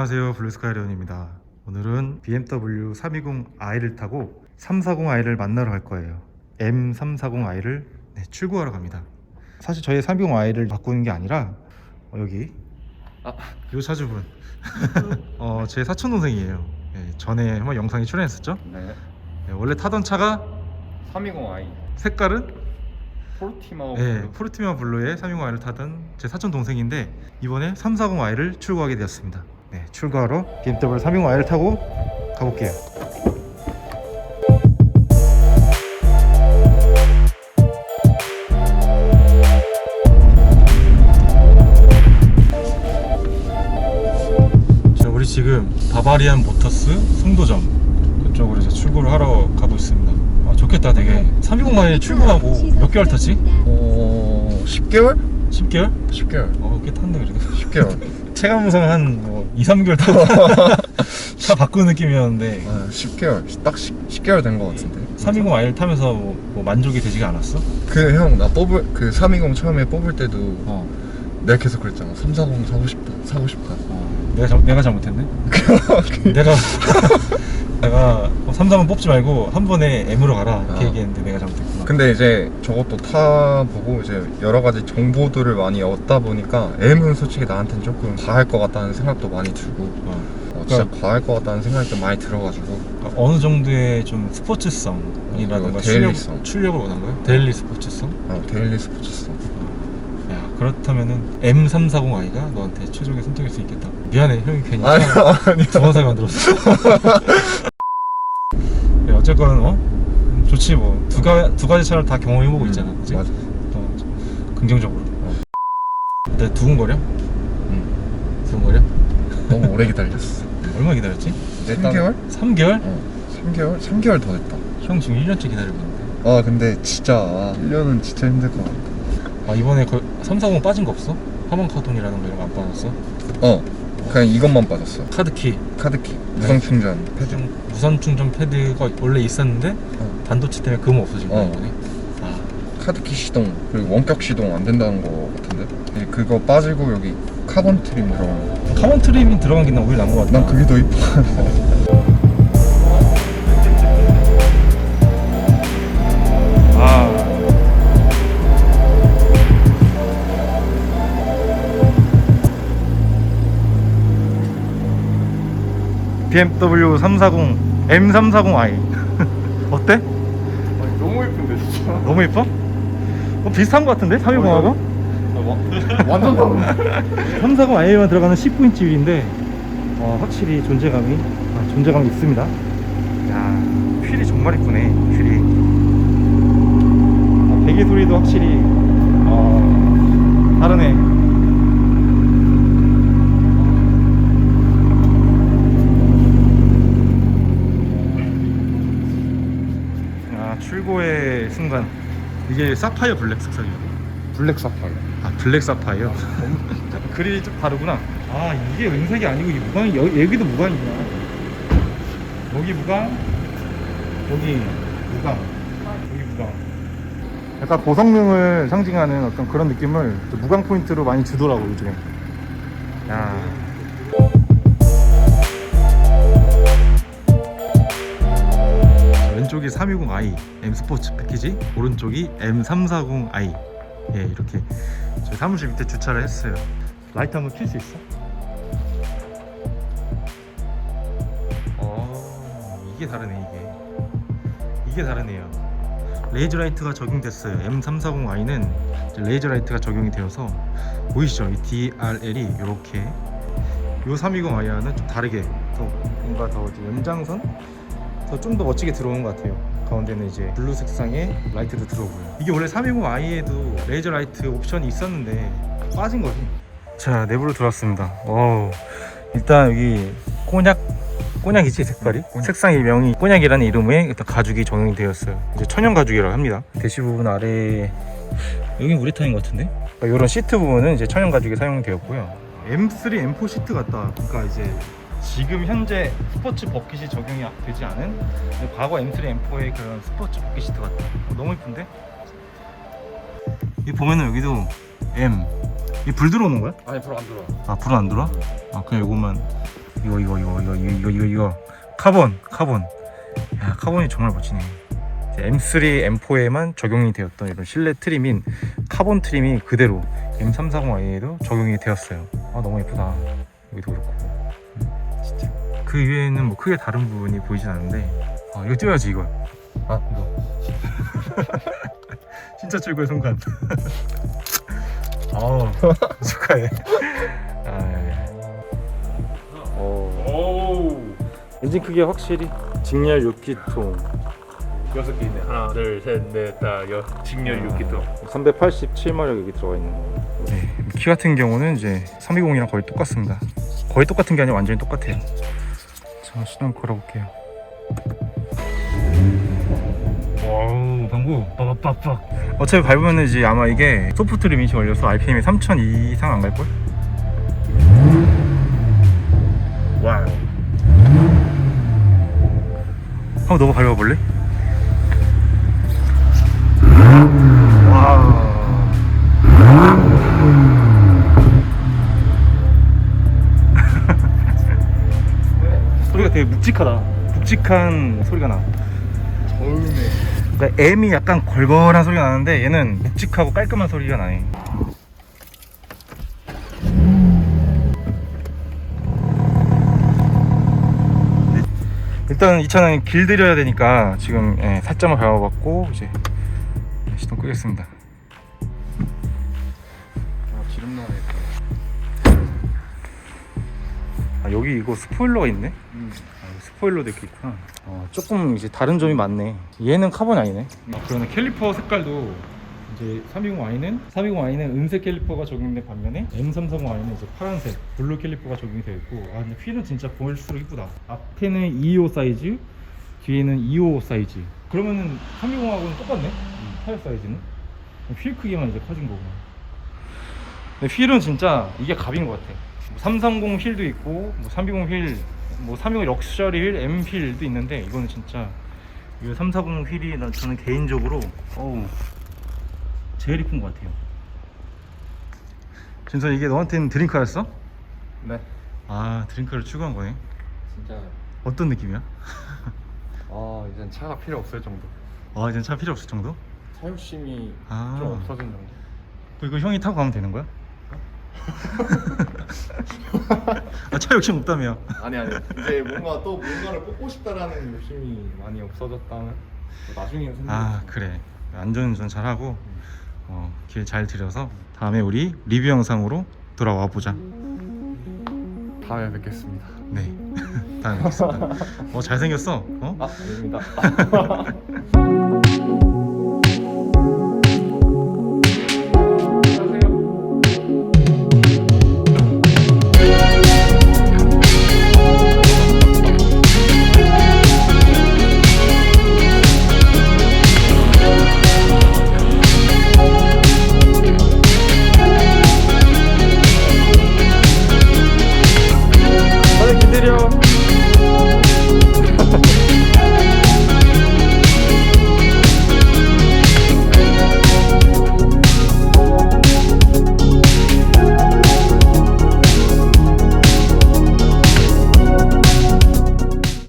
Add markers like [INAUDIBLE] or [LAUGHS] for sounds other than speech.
안녕하세요. 블루스카이리온입니다. 오늘은 BMW 320i를 타고 340i를 만나러 갈 거예요. M340i를 네, 출고하러 갑니다. 사실 저희 320i를 바꾸는 게 아니라 어, 여기. 아. 요 차주분. [LAUGHS] 어, 제 사촌 동생이에요. 네, 전에 한번 영상에 출연했었죠? 네. 네, 원래 타던 차가 320i 색깔은? 포르티마오 네, 블루. 포르티마 블루의 320i를 타던 제 사촌 동생인데 이번에 340i를 출고하게 되었습니다. 네, 출고하러 BMW 320i를 타고 가볼게요. 자, 우리 지금 바바리안 모터스 송도점 그쪽으로 이제 출고를 하러 가고 있습니다. 아, 좋겠다, 되게. 320마일 출고하고 몇 개월 탔지? 어... 10개월? 10개월? 10개월 어, 꽤 탔네 그래도. 10개월 [LAUGHS] 체감상 한뭐 2, 3개월 타고 차 바꾸는 느낌이었는데 아, 10개월 딱 10, 10개월 된거 같은데 320i를 타면서 뭐, 뭐 만족이 되지가 않았어? 그 형 나 뽑을 그 320 처음에 뽑을 때도 어. 내가 계속 그랬잖아 340 사고 싶다 사고 싶다 어. 내가 잘 내가 잘못했네. [LAUGHS] 내가 [LAUGHS] 330 뽑지 말고 한 번에 M으로 가라 이렇게 어. 얘기했는데 내가 잘못했구나. 근데 이제 저것도 타보고 이제 여러 가지 정보들을 많이 얻다 보니까 M은 솔직히 나한테는 조금 과할 것 같다는 생각도 많이 들고 어. 어, 진짜 과할 것 같다는 생각이 좀 많이 들어가지고 그러니까 어느 정도의 좀 스포츠성이라던가 어, 출력, 데일리성. 출력을 원한 거야? 데일리 스포츠성? 어, 데일리 스포츠성 야 그렇다면은 M340i가 너한테 최종의 선택일 수 있겠다. 미안해 형이 괜히 아니 [LAUGHS] 아니 두번살 만들었어. [LAUGHS] 네, 어쨌건 어 좋지 뭐두 가 두 가지 차를 다 경험해보고 있잖아, 그지? 맞아 어, 긍정적으로. 어. 내 두근거려? 응. 두근거려? 너무 오래 기다렸어 [LAUGHS] 얼마 기다렸지? 3개월? 3개월? 어 3개월? 3개월 더 됐다 형 지금 1년째 기다리고 있는데. 아 근데 진짜 1년은 진짜 힘들 것 같아 아 이번에 거340 빠진 거 없어? 화만 카돈이라는 거 이런 거 안 빠졌어? 어 그냥 이것만 빠졌어 카드키, 카드키 무선 충전 패드 좀 무선 충전 패드가 원래 있었는데 어. 반도체 때문에 그거 없어진 거야 어. 이번에. 아 카드키 시동 그리고 원격 시동 안 된다는 거 같은데 네, 그거 빠지고 여기 카본 트림 들어간 거. 카본 트림이 들어간 게나 오히려 나은 것 같다. 난 그게 더 이뻐 [LAUGHS] BMW 340 M340i 어때? 너무 이쁜데 진짜 너무 예뻐? 어, 비슷한 것 같은데? 320하고? [LAUGHS] 완전 다르네 340i에만 들어가는 19인치 휠인데 어, 확실히 존재감이 아, 존재감이 있습니다 야 휠이 정말 이쁘네 휠이 아, 배기 소리도 확실히 어, 다르네 아 출고의 순간. 이게 사파이어 블랙 색상이야. 블랙 사파이어. 아 블랙 사파이어? [LAUGHS] 그릴이 좀 다르구나. 아 이게 은색이 아니고 이 무광이 여, 여기도 무광이구나. 여기 무광 여기 무광 여기 무광. 약간 고성능을 상징하는 어떤 그런 느낌을 또 무광 포인트로 많이 주더라고 요즘에. 야 왼쪽이 320i M 스포츠 패키지 오른쪽이 M340i 예 이렇게 저희 사무실 밑에 주차를 했어요. 라이트 한번 킬 수 있어? 어 이게 다르네 이게. 이게 다르네요. 레이저 라이트가 적용됐어요. M340i는 레이저 라이트가 적용이 되어서 보이시죠? 이 DRL이 이렇게. 요 320i와는 좀 다르게 더 뭔가 더 연장선? 더 좀 더 멋지게 들어오는 것 같아요. 가운데는 이제 블루 색상의 라이트도 들어오고요. 이게 원래 320i에도 레이저 라이트 옵션이 있었는데 빠진 거지. 자 내부로 들어왔습니다. 오 일단 여기 꼬냑 꼬냑이지 색깔이? 꼬냑. 색상의 명이 꼬냑이라는 이름의 일단 가죽이 적용이 되었어요. 이제 천연 가죽이라고 합니다. 대시 부분 아래 여기 우레탄인 것 같은데? 이런 시트 부분은 이제 천연 가죽이 사용되었고요. M3, M4 시트 같다. 그러니까 이제 지금 현재 스포츠 버킷이 적용이 되지 않은 과거 M3, M4의 그런 스포츠 버킷 시트 같다. 어, 너무 이쁜데? 이 보면은 여기도 M. 이 불 들어오는 거야? 아니 별로 안 들어와. 아불안 들어와? 아 그냥 요것만. 이거 이거 이거 이거 이거 이거 이거 카본 카본. 야 카본이 정말 멋지네. 이제 M3, M4에만 적용이 되었던 이런 실내 트림인 카본 트림이 그대로 M340i에도 적용이 되었어요. 아 너무 예쁘다. 여기도 그렇고. 음, 진짜. 그 위에는 뭐 크게 다른 부분이 보이진 않는데. 아 이거 띄워야지 이거. 아 이거. [LAUGHS] 진짜 출구의 순간. 아우. [LAUGHS] 축하해. 아, 예. 오. 엔진 크기 확실히 직렬 6기통. 여섯 개 있네. 하나 둘셋넷다 직렬 6기통. 387마력 여기 들어가 있는 거. 네, 키 같은 경우는 이제 320이랑 거의 똑같습니다. 거의 똑같은 게 아니라 완전히 똑같아요. 자, 시동 걸어볼게요. 와우, 방구 빠박빠박. 어차피 밟으면 이제 아마 이게 소프트 리밋이 걸려서 RPM이 3000 이상 안 갈걸? 와우. 한번 너가 밟아볼래? 되게 묵직하다. 묵직한 소리가 나. 저음에 그러니까 M이 약간 걸걸한 소리가 나는데 얘는 묵직하고 깔끔한 소리가 나네. 일단 이 차는 길들여야 되니까 지금 예, 살짝만 밟아봤고 이제 시동 끄겠습니다. 아, 여기 이거 스포일러가 있네? 음. 아, 스포일러도 이렇게 있구나. 어, 조금 이제 다른 점이 많네. 얘는 카본 아니네. 아, 그러네. 캘리퍼 색깔도 이제 320i는 320i는 은색 캘리퍼가 적용된 반면에 M330i는 이제 파란색 블루 캘리퍼가 적용이 되어 있고 아 근데 휠은 진짜 볼수록 이쁘다. 앞에는 225 사이즈, 뒤에는 255 사이즈. 그러면은 320하고는 똑같네. 타이어 사이즈는 휠 크기만 이제 커진 거고. 근데 휠은 진짜 이게 갑인 것 같아. 330 휠도 있고, 뭐 320 휠, 뭐 320 럭셔리 휠, M 휠도 있는데 이거는 진짜 이 340 휠이 나 저는 개인적으로 어우 제일 이쁜 것 같아요. 진선 이게 너한테는 드림카였어? 네 아 드림카를 추구한 거네. 진짜 어떤 느낌이야? [LAUGHS] 아 이젠 차가 필요 없을 정도 아 이제 차 필요 없을 정도? 사육심이 아. 좀 없어진 정도 이거 형이 타고 가면 되는 거야? [LAUGHS] [LAUGHS] 아, 차 욕심 없다며. 아니 아니. 이제 뭔가 또 뭔가를 뽑고 싶다라는 욕심이 많이 없어졌다면 뭐 나중에 생각 아 그래. 안전운전 잘하고 어, 길 잘 들여서 다음에 우리 리뷰 영상으로 돌아와 보자. 다음에 뵙겠습니다. 네. [LAUGHS] 다음에 뵙겠습니다. 어 잘생겼어. 어? 아 아닙니다 [LAUGHS]